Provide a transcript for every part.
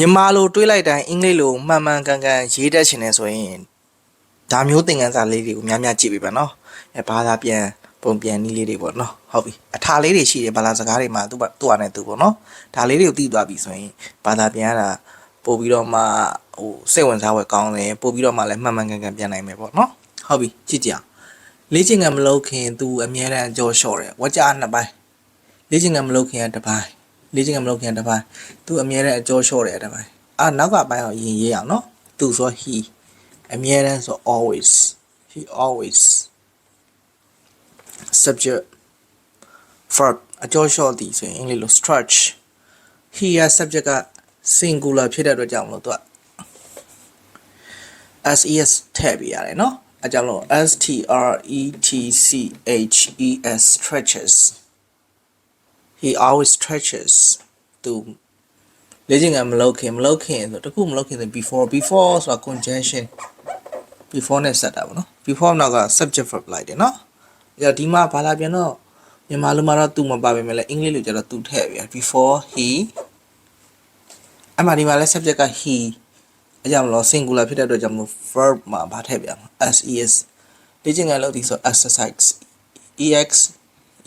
မြန်မာလိုတွေးလိုက်တိုင်းအင်္ဂလိပ်လိုမှန်မှန်ကန်ကန်ရေးတတ်ချင်တယ်ဆိုရင်ဒါမျိုးသင်ခန်းစာလေးတွေကိုများများကြည့်ပေးပါနော်အဲဘာသာပြန်ပုံပြန်နည်းလေးတွေပေါ့နော်ဟုတ်ပြီအထာလေးတွေရှိတယ်ဘာသာစကားတွေမှာသူ့ဘာသူ့ဟာနဲ့သူပေါ့နော်ဒါလေးတွေကိုသိသွားပြီဆိုရင်ဘာသာပြန်ရတာပို့ပြီးတော့မှဟိုစိတ်ဝင်စားဝယ်ကောင်းတယ်ပို့ပြီးတော့မှလည်းမှန်မှန်ကန်ကန်ပြန်နိုင်မယ်ပေါ့နော်ဟုတ်ပြီကြည့်ကြအောင်လေ့ကျင့်ခံမလုပ်ခင်သူအမြဲတမ်းကြောလျှော့တယ်ဝါကြနှစ်ပိုင်းလေ့ကျင့်ခံမလုပ်ခင်ကတစ်ပိုင်း လေ့ကျင့်ခံမလုပ်ခင်ကတစ်ပိုင်းသူအမြဲတမ်းအကြောလျှော့တယ်တစ်ပိုင်းအာနောက်ကပိုင်းအောင်ရင်ရေးအောင်နော်သူဆို he အမြဲတမ်းဆို always he always subject verb အကျော်လျှော့သည်ဆိုရင်အင်္ဂလိပ်လို stretch he ရ subject က singular ဖြစ်တဲ့အတွက်ကြောင့်မလို့သူက ses ထည့်ပေးရတယ်နော်အဲကြောင့်လို့ s t r e t c h e s stretches he always stretches သူလေ့ကျင့်ခန်းမလုပ်ခင်မလုပ်ခင်ဆိုတခုမလုပ်ခင်ဆို before before ဆိုတာ conjunction before နဲ့ဆက်တာပေါ့နော် before နောက်က subject verb လိုက်တယ်နော်အဲ့တော့ဒီမှာဘာလာပြန်တော့မြန်မာလိုမှာတော့သူမပါပဲမဲ့လေအင်္ဂလိပ်လိုကျတော့သူထည့်ပြ before he အမှဒီမှာလဲ subject က he အကြောင်းလို့ singular ဖြစ်တဲ့အတွက်ကြောင့်မို့ verb မှာဘာထည့်ပြမလဲ ses လေ့ကျင့်ခန်းလုပ်သည်ဆို exercise ex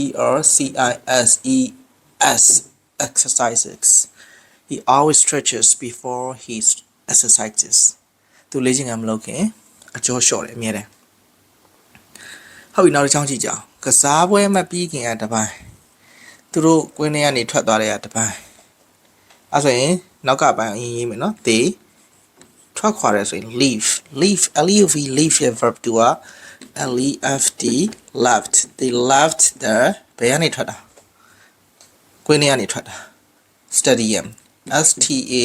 e r c i s e s exercises he always stretches before he exercises သူလေ့ကျင့်ခန်းမလုပ်ခင်အကျော်လျှော့တယ်အမြဲတမ်းဟုတ်ပြီနောက်တစ်ချောင်းကြည့်ကြအောင်ကစားပွဲမပြီးခင်ကတစ်ပိုင်းသူတို့ကွင်းထဲကနေထွက်သွားတဲ့ကတစ်ပိုင်းအဲဆိုရင်နောက်ကပိုင်းအရင်ရေးမယ်နော် they ထွက်ခွာရဲဆိုရင် leave leave l e v leave ရဲ့ verb တူက l e f t left they left the ဘယ်ကနေထွက်တာ ကွင်းထဲကနေထွက်တာ stadium s t a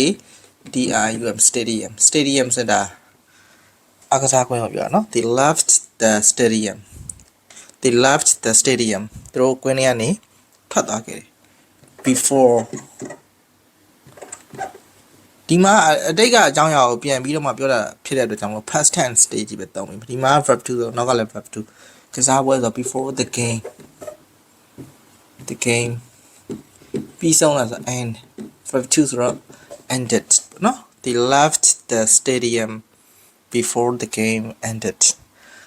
d i u m stadium stadium ဆိုတာအကစားကွင်းကိုပြောတာနော် they left the stadium they left the stadium သူတို့ကွင်းထဲကနေထွက်သွားခဲ့တယ် before ဒီမှာအတိတ်ကအကြောင်းအရာကိုပြန်ပြီးတော့မှပြောတာဖြစ်တဲ့အတွက်ကြောင့်မို့ past tense stage ပဲသုံးပြီဒီမှာ verb to ဆိုနောက်ကလည်း verb to ကစားပွဲဆို before the game the game ပြီးဆုံးလာဆို end verb to ဆိုတော့ ended နော် they left the stadium before the game ended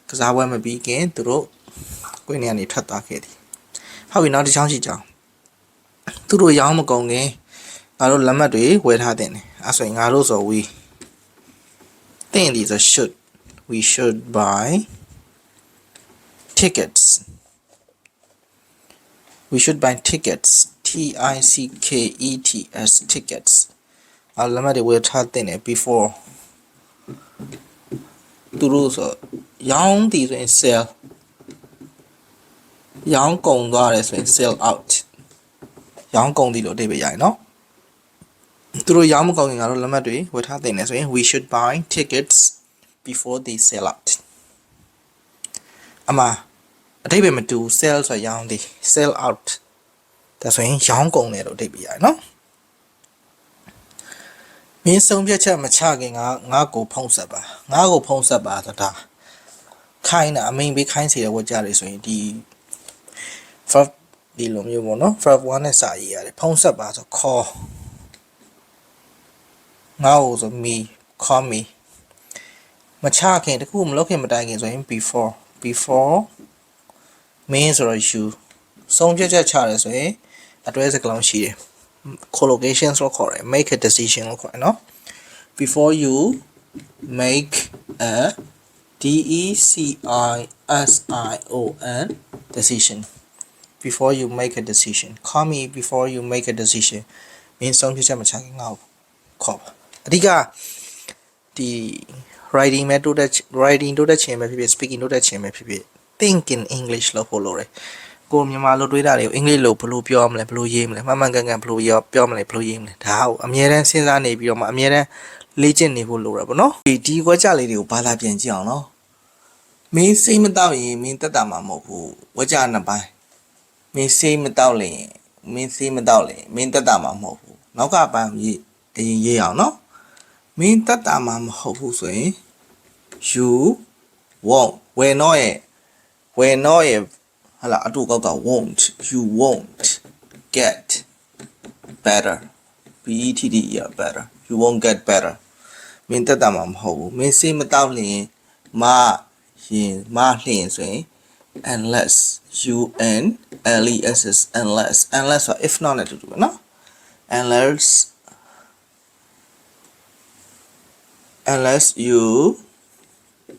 ကစားပွဲမပြီးခင်သူတို့ကိုင်းနေကနေထွက်သွားခဲ့သည်ဟုတ်ပြီနောက်တစ်ချောင်းရှိကြအောင်သူတို့ရောင်းမကုန်ခင်ငါတို့လက်မှတ်တွေဝယ်ထားတင်တယ်အဲဆိုရင်ငါတို့ဆို we တင်ဒီဆို should we should buy tickets we should buy tickets T i c k e t s tickets အလက်မှတ်တွေဝယ်ထားတင်တယ် before သူတို့ဆိုရောင်းဒီဆိုရင် sell ရောင်းကုန်သွားတယ်ဆိုရင် sell out ရောင်းကုန်သည်လို့အဓိပ္ပာယ်ရရင်နော်သူတို့ရောင်းမကောင်းခင်ကတော့လက်မှတ်တွေဝယ်ထားတင်နေဆိုရင် we should buy tickets before they sell out အမအဓိပ္ပာယ်မတူ sell ဆိုရောင်းသည် sell out ဒါဆိုရင်ရောင်းကုန်တယ်လို့အဓိပ္ပာယ်ရနော်မင်းဆုံးဖြတ်ချက်မချခင်ကငါ့ကိုဖုံးဆက်ပါငါ့ကိုဖုံးဆက်ပါဆိုတာခိုင်းတာအမိန်ပေးခိုင်းစေတဲ့ဝကြတွေဆိုရင်ဒီ verb ဒီလိုမျိုးပေါ့နော် verb 1နဲ့စာရေးရတယ်ဖုံးဆက်ပါဆို call ငါ့ကိုဆို me call me မချခင်တခုမလုပ်ခင်မတိုင်ခင်ဆိုရင် before before mean ဆိုတော့ you ဆုံးဖြတ်ချက်ချတယ်ဆိုရင် အတွဲစကားလုံးရှိတယ် collocation လို့ခေါ်တယ် make a decision လို့ခေါ်တယ်နော် before you make a d e c i s i o n decision before you make a decision call me before you make a decision မင်းဆုံးဖြတ်ချက်မချခင်ငါ့ကိုခေါ်ပါအဓိကဒီ writing မဲ့တိုးတက် writing တိုးတက်ခြင်းပဲဖြစ်ဖြစ် speaking တိုးတက်ခြင်းပဲဖြစ်ဖြစ် think in english လို့ဖို့လို့ရတယ် ကိုမြန်မာလိုတွေးတာတွေကိုအင်္ဂလိပ်လိုဘယ်လိုပြောမလဲဘယ်လိုရေးမလဲမှန်မှန်ကန်ကန်ဘယ်လိုပြောပြောမလဲဘယ်လိုရေးမလဲဒါကိုအမြဲတမ်းစဉ်းစားနေပြီးတော့မှအမြဲတမ်းလေ့ကျင့်နေဖို့လိုရပါတော့ဒီဒီကွက်ကြလေးတွေကိုဘာသာပြန်ကြည့်အောင်နော်မင်းစိတ်မတော့ရင်မင်းတက်တာမှာမဟုတ်ဘူးဝက်ကြနှစ်ပိုင်းမင်းစိတ်မတော့လေမင်းစိတ်မတော့လေမင်းတက်တာမှာမဟုတ်ဘူးနောက်ကပိုင်းရေးအရင်ရေးအောင်နော်မင်းတက်တာမှာမဟုတ်ဘူးဆိုရင် you won't ဝယ်တော့ရဲ့ဝယ်တော့ရဲ့ hala adugaga won't you won't get better. B e t t e r better. You won't get better. မင်းတက်တာမှာမဟုတ်ဘူးမင်းစိတ်မတောက်လျင်မရင်မလှရင်ဆိုရင် unless you and les is unless unless or if not နဲ့တူတူပဲနော် unless unless you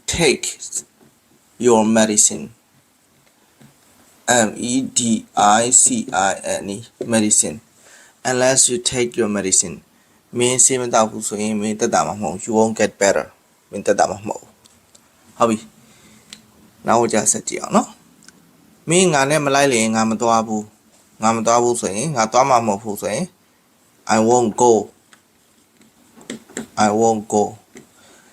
take your medicine. M E D I C I N E medicine unless you take your medicine မင်းစေးမတောက်ဘူးဆိုရင်မင်းတက်တာမှာမဟုတ်ဘူး you won't get better မင်းတက်တာမှာမဟုတ်ဘူးဟုတ်ပြီနောက်ကြဆက်ကြည့်အောင်နော်မင်းငါနဲ့မလိုက်လျင်ငါမသွားဘူးငါမသွားဘူးဆိုရင်ငါသွားမှာမဟုတ်ဘူးဆိုရင် I won't go I won't go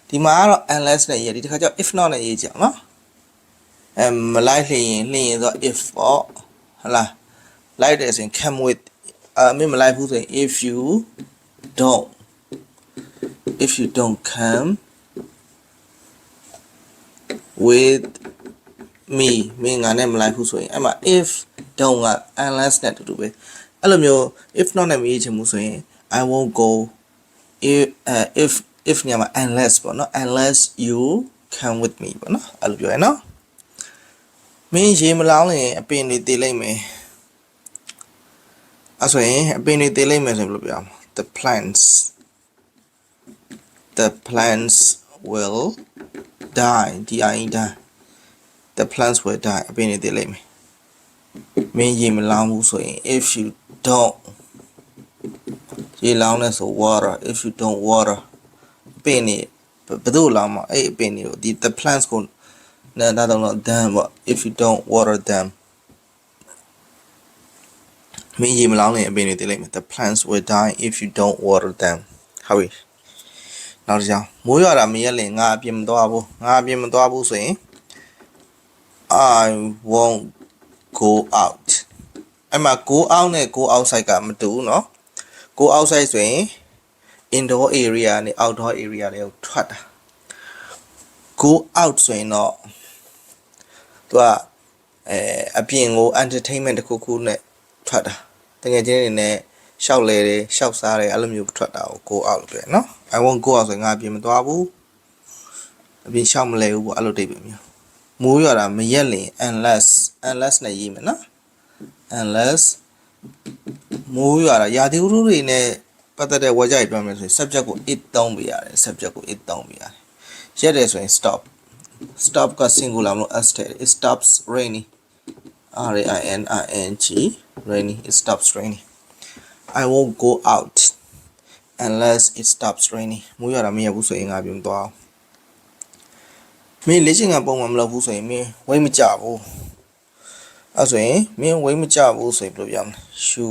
ဒီမှာကတော့ unless နဲ့ရေးဒီတစ်ခါကျတော့ if not နဲ့ရေးကြအောင်နော်အဲမ လိုက်လျင်လျင်ဆိုတော့ if ပေါ့ဟုတ်လားလိုက်တယ်ဆိုရင် come with အမင်းမလိုက်ဘူးဆိုရင် if you don't if you don't come with me မင်းငါနဲ့မလိုက်ဘူးဆိုရင်အဲ့မှာ if don't က unless နဲ့တူတူပဲအဲ့လိုမျိုး if not နဲ့မရေးချင်ဘူးဆိုရင် I won't go if uh, if if ညမှာ unless ပေါ့နော် unless you come with me ပေါ့နော်အဲ့လိုပြောရနော် မင်းရေမလောင်းရင်အပင်တွေတည်လိုက်မယ်အဲ့ဆိုရင်အပင်တွေတည်လိုက်မယ်ဆိုရင်ဘယ်လိုပြောရမလဲ the plants the plants will die die die the plants will die အပင်တွေတည်လိုက်မယ်မင်းရေမလောင်းဘူးဆိုရင် if you don't ရေလောင်းနေဆို water if you don't water အပင်တွေဘယ်သူ့လောင်းမှာအဲ့အပင်တွေကိုဒီ the plants ကို နဲ့ဒါတော့ them ပေါ့ if you don't water them မင်းရေမလောင်းရင်အပင်တွေတည်လိုက်မယ် the plants will die if you don't water them ဟုတ်ပြီနောက်တစ်ကြောင်မိုးရွာတာမရက်လင်ငါအပြင်မသွားဘူးငါအပြင်မသွားဘူးဆိုရင် I won't go out အဲ့မှာ go out နဲ့ go outside ကမတူဘူးเนาะ go outside ဆိုရင် indoor area နဲ့ outdoor area တွေကိုထွက်တာ go out ဆိုရင်တော့ သူကအဲအပြင်ကို entertainment တစ်ခုခုနဲ့ထွက်တာတကယ်ချင်းနေနဲ့ရှောက်လေတယ်ရှောက်စားတယ်အဲ့လိုမျိုးထွက်တာကို go out လို့ပြောတယ်နော် I won't go out ဆိုရင်ငါအပြင်မသွားဘူးအပြင်ရှောက်မလဲဘူးပေါ့အဲ့လိုတိတ်ပဲမျိုးမိုးရွာတာမရက်လင် unless unless နဲ့ရေးမယ်နော် unless မိုးရွာတာရာသီဥတုတွေနဲ့ပတ်သက်တဲ့ဝါကြကြီးပြောမယ်ဆိုရင် subject ကို it သုံးပေးရတယ် subject ကို it သုံးပေးရတယ်ရက်တယ်ဆိုရင် stop stop က singular မလို့ s တဲ့ it stops raining r a i n i n g raining it stops raining i won't go out unless it stops raining မိုးရွာတာမရဘူးဆိုရင်ငါပြုံးသွားမင်းလေ့ကျင့်ခန်းပုံမှန်မလုပ်ဘူးဆိုရင်မင်းဝိတ်မကြဘူးအဲ့ဆိုရင်မင်းဝိတ်မကြဘူးဆိုရင်ဘယ်လိုပြောမလဲ you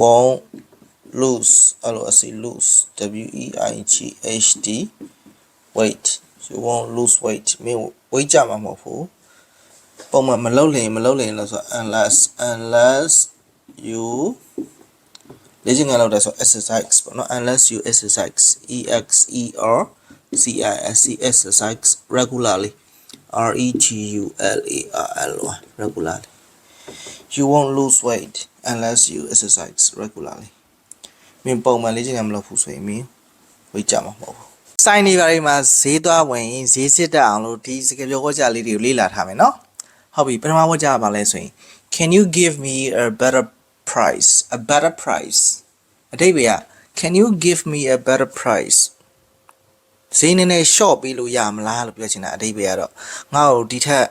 won't lose အဲ့လိုအစီ lose w e i g h t weight you won't lose weight မင်း weight ကြမှာမဟုတ်ဘူးပုံမှန်မလုပ်လင်မလုပ်လင်လို့ဆို unless unless you လေ့ကျင့်ခန်းလုပ်တယ်ဆို exercise ပေါ့နော် unless you exercise e x e r c i s e exercise regularly r e g u l a r l y regularly you won't lose weight unless you exercise regularly မင်းပုံမှန်လေ့ကျင့်ခန်းမလုပ်ဘူးဆိုရင်မင်းဝိတ်ကြမှာမဟုတ်ဘူး စိုင်းနေပါလိမ့်မှာဈေးသွားဝင်ရင်ဈေးစစ်တက်အောင်လို့ဒီစကားပြောကြလေးတွေကိုလေ့လာထားမယ်နော်ဟုတ်ပြီပထမဝကြပါလဲဆိုရင် can you give me a better price a better price အတိတ်ပဲက can you give me a better price ဈေးနည်းနည်း short ပေးလို့ရမလားလို့ပြောချင်တာအတိတ်ပဲကတော့ငါ့ကိုဒီထက်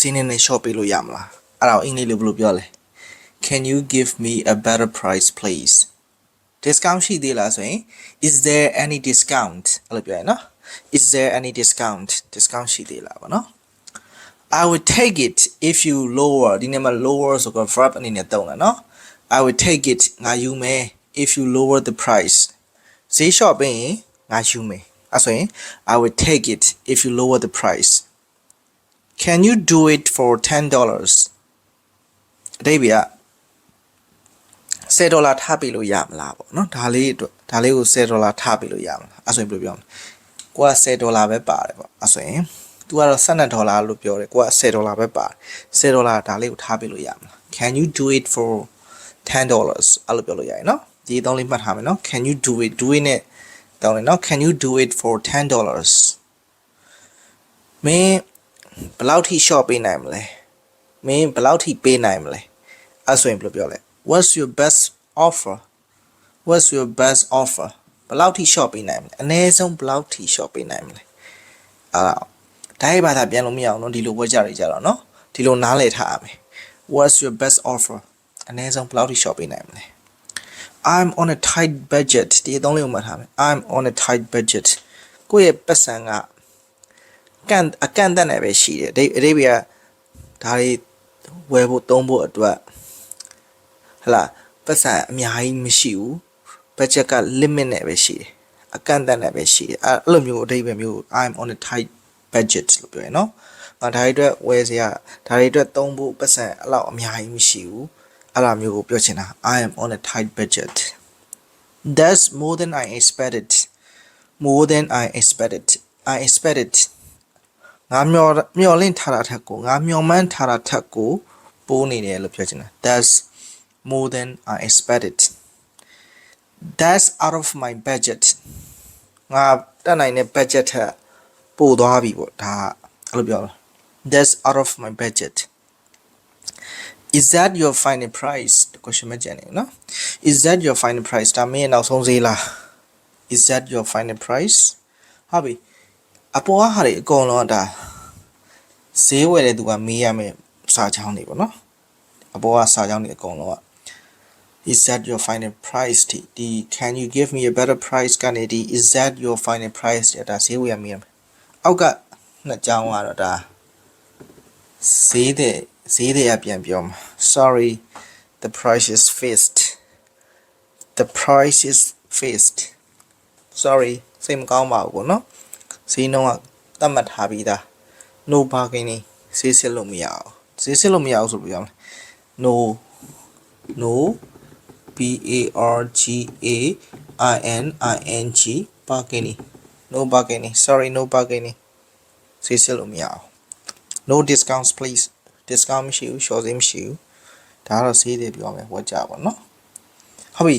ဈေးနည်းနည်း short ပေးလို့ရမလားအဲ့ဒါကိုအင်္ဂလိပ်လိုဘယ်လိုပြောလဲ can you give me a better price please discount ရှိသေးလားဆိုရင် is there any discount အဲ့လိုပြောရနော် is there any discount discount ရှိသေးလားဗောနော် I would take it if you lower ဒီနေ့မှာ lower ဆိုတော့ verb အနေနဲ့သုံးတာနော် I would take it ငါယူမယ် if you lower the price ဈေးလျှော့ပေးရင်ငါယူမယ်အဲ့ဆိုရင် I would take it if you lower the price Can you do it for $10 အတိတ်က 10ဒေါ်လာထားပေးလို့ရမလားပေါ့နော်ဒါလေးအတွက်ဒါလေးကို10ဒေါ်လာထားပေးလို့ရမလားအဲ့ဆိုရင်ဘယ်လိုပြောမလဲကိုက10ဒေါ်လာပဲပါတယ်ပေါ့အဲ့ဆိုရင် तू ကတော့12ဒေါ်လာလို့ပြောတယ်ကိုက10ဒေါ်လာပဲပါတယ်10ဒေါ်လာဒါလေးကိုထားပေးလို့ရမလား Can you do it for $10 အဲ့လိုပြောလို့ရရင်နော်ဒီသုံးလေးမှတ်ထားမယ်နော် can you do it do it နဲ့တောင်းတယ်နော် can you do it for 10 dollars မင်းဘယ်လောက်ထိ short ပေးနိုင်မလဲမင်းဘယ်လောက်ထိပေးနိုင်မလဲအဲ့ဆိုရင်ဘယ်လိုပြောလဲ what's your best offer what's your best offer ဘယ်လောက်ထိ short ပေးနိုင်မလဲအနည်းဆုံးဘယ်လောက်ထိ short ပေးနိုင်မလဲအဲ့ဒါဒါရဲ့ဘာသာပြန်လို့မရအောင်နော်ဒီလိုပွဲကြရကြတော့နော်ဒီလိုနားလည်ထားရမယ် what's your best offer အနည်းဆုံးဘယ်လောက်ထိ short ပေးနိုင်မလဲ I'm on a tight budget ဒီအသုံးလေးကိုမှတ်ထားမယ် I'm on a tight budget ကိုယ့်ရဲ့ပတ်စံကကန်အကန့်အသတ်နဲ့ပဲရှိတယ်အဓိအဓိပ္ပာယ်ကဒါတွေဝယ်ဖို့သုံးဖို့အတွက် ဟလာပတ်စံအများကြီးမရှိဘူး budget က limit နဲ့ပဲရှိတယ်အကန့်အသတ်နဲ့ပဲရှိတယ်အဲ့အဲ့လိုမျိုးအဓိပ္ပာယ်မျိုး I'm on a tight budget လို့ပြောရနော်ငါဒါတွေအတွက်ဝယ်စရာဒါတွေအတွက်သုံးဖို့ပတ်စံအဲ့လောက်အများကြီးမရှိဘူးအဲ့လိုမျိုးကိုပြောချင်တာ I am on a tight budget That's more than I expected more than I expected I expected ငါမျောမျောလင့်ထားတာထက်ကိုငါမျောမှန်းထားတာထက်ကိုပိုးနေတယ်လို့ပြောချင်တာ That's more than I expected That's out of my budget ငါတက်နိုင်တဲ့ budget ထက်ပိုသွားပြီပေါ့ဒါအဲ့လိုပြောတာ That's out of my budget Is that your final price ဒီ question မကျန်နေနော် Is that your final price ဒါမင်းရဲ့နောက်ဆုံးဈေးလား Is that your final price ဟုတ်ပြီအပေါ်ကဟာတွေအကုန်လုံးကဒါဈေးဝယ်တဲ့သူကမေးရမယ်စာချောင်းတွေပေါ့နော်အပေါ်ကစာချောင်းတွေအကုန်လုံးက Is that your final price ဒီဒီ Can you give me a better price ကနေဒီ Is that your final price တဲ့ဒါဈေးဝယ်ရမေးရမယ်အောက်ကနှစ်ချောင်းကတော့ဒါဈေးတဲ့ဈေးတဲ့အပြန်ပြောမှာ Sorry the price is fixed the price is fixed sorry စိတ်မကောင်းပါဘူးပေါ့နော်ဈေးနှုန်းကသတ်မှတ်ထားပြီးသား no bargaining ဈေးစစ်လို့မရအောင်ဈေးစစ်လို့မရအောင်ဆိုပြီးပြောမယ် no no P A R G A I N I N G bargaining. No bargaining. Sorry, no bargaining. Um no discounts, please. discount မရှိဘူး short မရှိဘူး။ဒါကတော့ဈေးတွေပြောမယ်ဝတ်ကြပါနော်။ဟုတ်ပြီ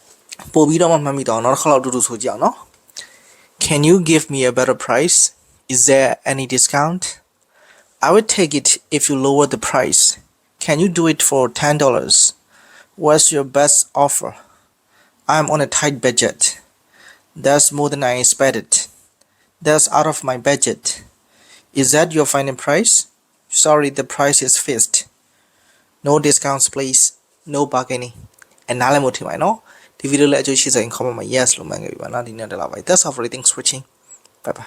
။ပို့ပြီးတော့မှမှတ်မိတော့နောက်တစ်ခါတော့အတူတူဆိုကြအောင်နော်။ Can you give me a better price? Is there any discount? I will take it if you lower the price. Can you do it for $10? What's your best offer? I'm on a tight budget. That's more than I expected. That's out of my budget. Is that your final price? Sorry, the price is fixed. No discounts, please. No bargaining. And now let me tell you, I know. The video let you see the income of my yes, Lumangi. That's all That's everything switching. Bye bye.